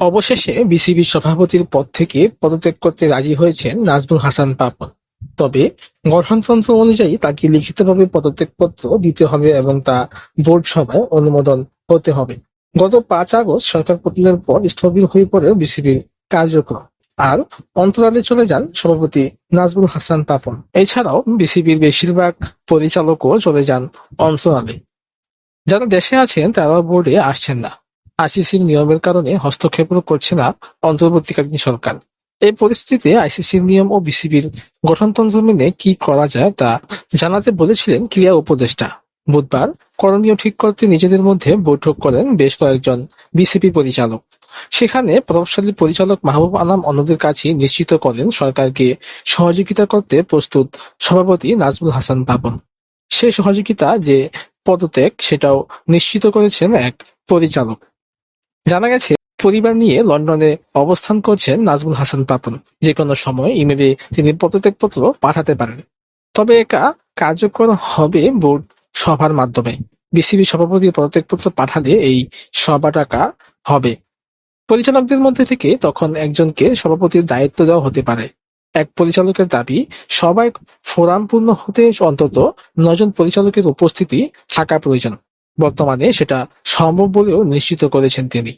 অবশেষে বিসিবির সভাপতির পদ থেকে পদত্যাগ করতে রাজি হয়েছেন নাজমুল হাসান পাপন। তবে গঠনতন্ত্র অনুযায়ী তাকে লিখিতভাবে পদত্যাগপত্র দিতে হবে এবং তা বোর্ড সভায় অনুমোদন হতে হবে। গত পাঁচ আগস্ট সরকার পতনের পর স্থবির হয়ে পড়ে বিসিবির কার্যক্রম। আর অন্তরালে চলে যান সভাপতি নাজমুল হাসান পাপন। এছাড়াও বিসিবির বেশিরভাগ পরিচালকও চলে যান অন্তরালে। যারা দেশে আছেন তারা বোর্ডে আসছেন না। আইসিসির নিয়মের কারণে হস্তক্ষেপও করছে না অন্তর্বর্তীকালীন সরকার। এই পরিস্থিতিতে আইসিসির নিয়ম ও বিসিবির গঠনতন্ত্র মেনে কি করা যায় তা জানাতে বলেছিলেন ক্রীড়া উপদেষ্টা। বুধবার করণীয় ঠিক করতে নিজেদের মধ্যে বৈঠক করেন বেশ কয়েকজন বিসিবি পরিচালক। সেখানে প্রভাবশালী পরিচালক মাহবুব আনাম অন্যদের কাছে নিশ্চিত করেন সরকারকে সহযোগিতা করতে প্রস্তুত সভাপতি নাজমুল হাসান পাপন সে সহযোগিতা যে পদত্যাগ সেটাও নিশ্চিত করেছেন এক পরিচালক। জানা গেছে, পরিবার নিয়ে লন্ডনে অবস্থান করছেন নাজমুল হাসান পাপন। যে কোনো সময় ইমেলে তিনি পদত্যাগপত্র পাঠাতে পারেন। তবে একা কার্যকর হবে বোর্ড সভার মাধ্যমে। বিসিবি সভাপতি পদত্যাগপত্র পাঠালে এই সভা টাকা হবে। পরিচালকদের মধ্যে থেকে তখন একজনকে সভাপতির দায়িত্ব দেওয়া হতে পারে। এক পরিচালকের দাবি সবাই ফোরাম পূর্ণ হতে অন্তত নজন পরিচালকের উপস্থিতি থাকা প্রয়োজন। বর্তমানে সেটা সম্ভব বলেও নিশ্চিত করেছেন তিনি।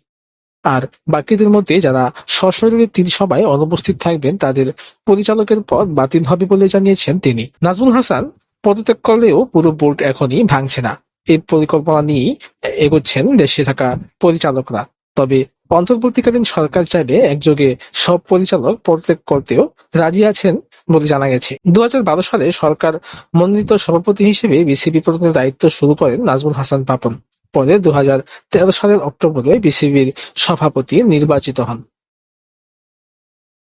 আর বাকিদের মধ্যে যারা সশরীরে তিনি সবাই অনুপস্থিত থাকবেন, তাদের পরিচালকের পদ বাতিল হবে বলে জানিয়েছেন তিনি। নাজমুল হাসান পদত্যাগ করলেও পুরো বোর্ড এখনই ভাঙছে না। এই পরিকল্পনা নিয়েই এগোচ্ছেন দেশে থাকা পরিচালকরা। তবে অন্তর্বর্তীকালীন সরকার চাইলে একযোগে সব পরিচালক পদত্যাগ করতেও রাজি আছেন বলে জানা গেছে। দু হাজার বারো সালে সরকার মনোনীত সভাপতি হিসেবে বিসিবি প্রধানের দায়িত্ব শুরু করেন নাজমুল হাসান পাপন। পরে দু হাজার তেরো সালের অক্টোবরে বিসিবির সভাপতি নির্বাচিত হন।